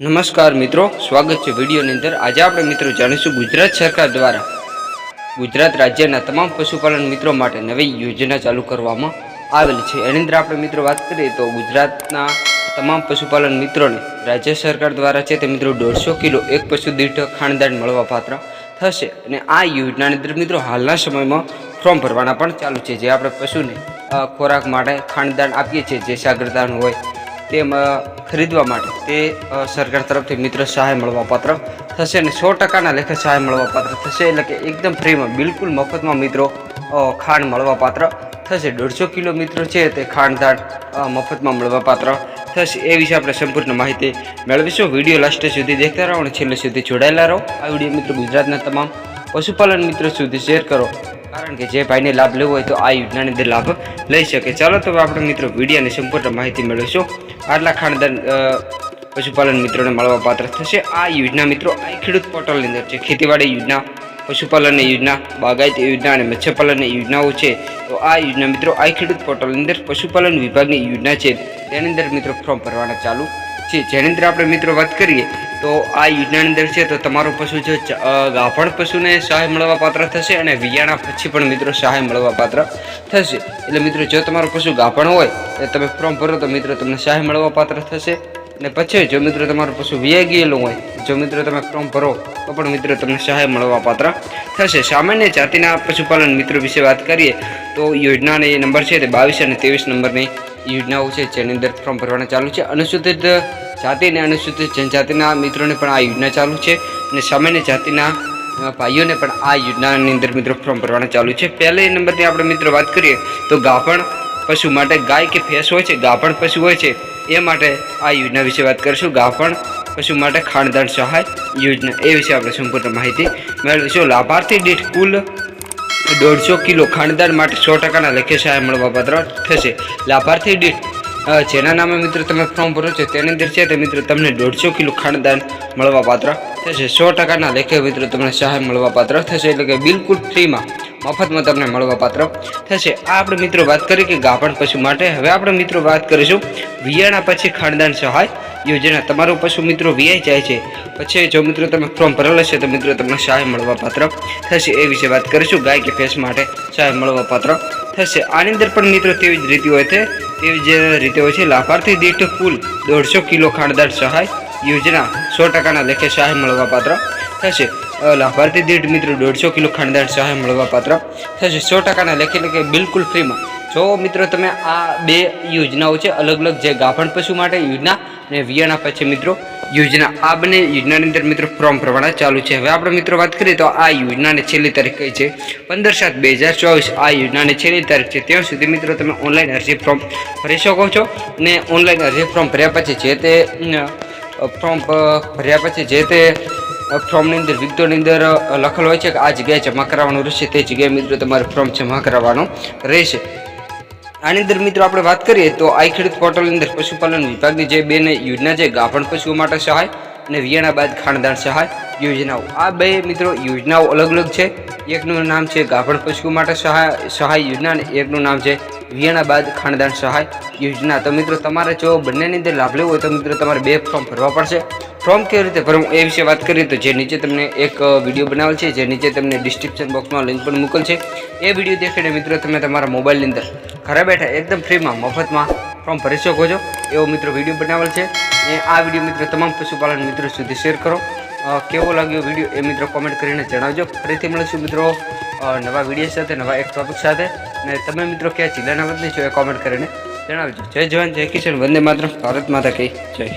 નમસ્કાર મિત્રો, સ્વાગત છે વિડીયોની અંદર. આજે આપણે મિત્રો જાણીશું ગુજરાત સરકાર દ્વારા ગુજરાત રાજ્યના તમામ પશુપાલન મિત્રો માટે નવી યોજના ચાલુ કરવામાં આવેલી છે. એની અંદર આપણે મિત્રો વાત કરીએ તો ગુજરાતના તમામ પશુપાલન મિત્રોને રાજ્ય સરકાર દ્વારા છે તે મિત્રો દોઢસો કિલો એક પશુ દીઠ ખાણદાન મળવા પાત્ર થશે અને આ યોજનાની અંદર મિત્રો હાલના સમયમાં ફોર્મ ભરવાના પણ ચાલુ છે. જે આપણે પશુને ખોરાક માટે ખાણદાન આપીએ છીએ. જે સાગરદાન હોય અ, ખરીદવા માટે તે સરકાર તરફથી મિત્ર સહાય મળવાપાત્ર થશે અને સો ટકાના લેખે સહાય મળવા પાત્ર થશે એટલે કે એકદમ ફ્રીમાં બિલકુલ મફતમાં મિત્રો ખાંડ મળવા પાત્ર થશે. દોઢસો કિલો મિત્રો છે તે ખાંડદાણ અ, મફતમાં મળવા પાત્ર થશે. એ વિશે આપણે સંપૂર્ણ માહિતી મેળવીશું. વીડિયો લાસ્ટ સુધી દેખતા રહો અને છેલ્લે સુધી જોડાયેલા રહો. આ વીડિયો મિત્રો ગુજરાતના તમામ પશુપાલન મિત્રો સુધી શેર કરો. કારણ કે જે ભાઈને લાભ લેવો હોય તો આ યોજનાની અંદર લાભ લઈ શકે. ચાલો તો આપણે મિત્રો વિડીયાની સંપૂર્ણ માહિતી મેળવીશું. આટલા ખાનદાન પશુપાલન મિત્રોને મળવા પાત્ર થશે. આ યોજના મિત્રો આ ખેડૂત પોર્ટલની અંદર છે. ખેતીવાડી યોજના પશુપાલનની યોજના, બાગાયતી યોજના અને મત્સ્યપાલનની યોજનાઓ છે. તો આ યોજના મિત્રો આ ખેડૂત પોર્ટલની અંદર પશુપાલન વિભાગની યોજના છે. તેની અંદર મિત્રો ફોર્મ ભરવાના ચાલુ છે. જેની અંદર આપણે મિત્રો વાત કરીએ તો આ યોજનાની અંદર છે, તો તમારું પશુ છે ગાભણ પશુને સહાય મળવા પાત્ર થશે અને વિયાણા પછી પણ મિત્રો સહાય મળવા પાત્ર થશે. એટલે મિત્રો, જો તમારું પશુ ગાભણ હોય, તો તમે ફોર્મ ભરો, તો મિત્રો તમને સહાય મળવા પાત્ર થશે. અને પછી જો મિત્રો તમારું પશુ વિયા ગયેલું હોય, જો મિત્રો તમે ફોર્મ ભરો, તો પણ મિત્રો તમને સહાય મળવા પાત્ર થશે. સામાન્ય જાતિના પશુપાલન મિત્રો વિશે વાત કરીએ, તો યોજનાની નંબર છે, તે બાવીસ અને ત્રેવીસ નંબરની યોજનાઓ છે, જેની અંદર ફોર્મ ભરવાના ચાલુ છે. અનુસૂચિત જાતિ અને અનુસૂચિત જનજાતિના મિત્રોને પણ આ યોજના ચાલુ છે અને સામાન્ય જાતિના ભાઈઓને પણ આ યોજનાની અંદર મિત્રો ફોર્મ ભરવાના ચાલુ છે. પહેલા નંબરની આપણે મિત્રો વાત કરીએ તો ગાભણ પશુ માટે ગાય કે ભેંસ હોય છે? ગાભણ પશુ હોય છે. એ માટે આ યોજના વિશે વાત કરીશું. ગાભણ પશુ માટે ખાણદાન સહાય યોજના, એ વિશે આપણે સંપૂર્ણ માહિતી મેળવીશું. લાભાર્થી દીઠ કુલ દોઢસો કિલો ખાણદાન માટે સો ટકાના લેખે સહાય મળવા પાત્ર થશે. લાભાર્થી દીઠ જેના નામે મિત્રો તમે ફોર્મ ભરો છો તેની અંદર છે તે મિત્રો તમને દોઢસો કિલો ખાણદાન મળવા પાત્ર થશે. સો ટકાના લેખે મિત્રો તમને સહાય મળવા પાત્ર થશે એટલે કે બિલકુલ ફ્રીમાં મફતમાં તમને મળવા પાત્ર થશે. આ આપણે મિત્રો વાત કરી કે ગાભણ પશુ માટે. હવે આપણે મિત્રો વાત કરીશું વિયાણા પછી ખાનદાન સહાય યોજના. તમારું પશુ મિત્રો વિયાઈ જાય છે. પછી જો મિત્રો તમે ફોર્મ ભરેલ હશે તો મિત્રો તમને સહાય મળવા પાત્ર થશે. એ વિશે વાત કરીશું ગાય કે ભેંસ માટે સહાય મળવા પાત્ર થશે. આની અંદર પણ મિત્રો તેવી જ રીતે હોય છે. તેવી જ રીતે હોય છે. લાભાર્થી દીઠ કુલ દોઢસો કિલો ખાંડદાર સહાય યોજના સો ટકાના લેખે સહાય મળવા પાત્ર થશે. લાભાર્થી દીઠ મિત્રો દોઢસો કિલો ખાણદાર સહાય મળવા પાત્ર થશે. સો ટકાના લેખે લખે બિલકુલ ફ્રીમાં. જો મિત્રો તમે આ બે યોજનાઓ છે, અલગ અલગ જે ગાભણ પશુ માટે યોજના અને વિયાણા પછી મિત્રો યોજના, આ બંને યોજનાની અંદર મિત્રો ફોર્મ ભરવાના ચાલુ છે. હવે આપણે મિત્રો વાત કરીએ તો આ યોજનાની છેલ્લી તારીખ કઈ છે? પંદર સાત બે હજાર ચોવીસ, આ યોજનાની છેલ્લી તારીખ છે. ત્યાં સુધી મિત્રો તમે ઓનલાઈન અરજી ફોર્મ ભરી શકો છો અને ઓનલાઈન અરજી ફોર્મ ભર્યા પછી જે તે ફોર્મ ભર્યા પછી જે તે ફોર્મની અંદર વિગતોની અંદર લખેલ હોય છે કે આ જગ્યાએ જમા કરાવવાનું રહેશે તે જગ્યાએ મિત્રો તમારે ફોર્મ જમા કરાવવાનું રહેશે આની અંદર મિત્રો આપણે વાત કરીએ તો આ ખેડૂત પોર્ટલની અંદર પશુપાલન વિભાગની જે બે યોજના છે, ગાભણ પશુઓ માટે સહાય અને વિયાણા બાદ ખાણદાન સહાય યોજનાઓ. આ બે મિત્રો યોજનાઓ અલગ અલગ છે. એકનું નામ છે ગાભણ પશુઓ માટે સહાય સહાય યોજના અને એકનું નામ છે વિયાણા બાદ ખાણદાન સહાય યોજના. તો મિત્રો તમારે જો બંનેની અંદર લાભ લેવો હોય તો મિત્રો તમારે બે ફોર્મ ભરવા પડશે. ફોર્મ કેવી રીતે ભરવું એ વિશે વાત કરીએ તો જે નીચે તમને એક વીડિયો બનાવેલ છે, જે નીચે તમને ડિસ્ક્રિપ્શન બોક્સમાં લિંક પણ મોકલ છે, એ વીડિયો દેખીને મિત્રો તમે તમારા મોબાઈલની અંદર ઘરે બેઠા એકદમ ફ્રીમાં મફતમાં ફોર્મ ભરી શકો છો એવો મિત્રો વીડિયો બનાવેલ છે. અને આ વીડિયો મિત્રો તમામ પશુપાલન મિત્રો સુધી શેર કરો. કેવો લાગ્યો વીડિયો એ મિત્રો કોમેન્ટ કરીને જણાવજો. ફરીથી મળીશું મિત્રો નવા વીડિયો સાથે, નવા એક ટોપિક સાથે. અને તમે મિત્રો ક્યાં જિલ્લાના વતની છો એ કોમેન્ટ કરીને જણાવજો. જય જવાન, જય કિશન વંદે માત્ર ભારત માતા કહી જય.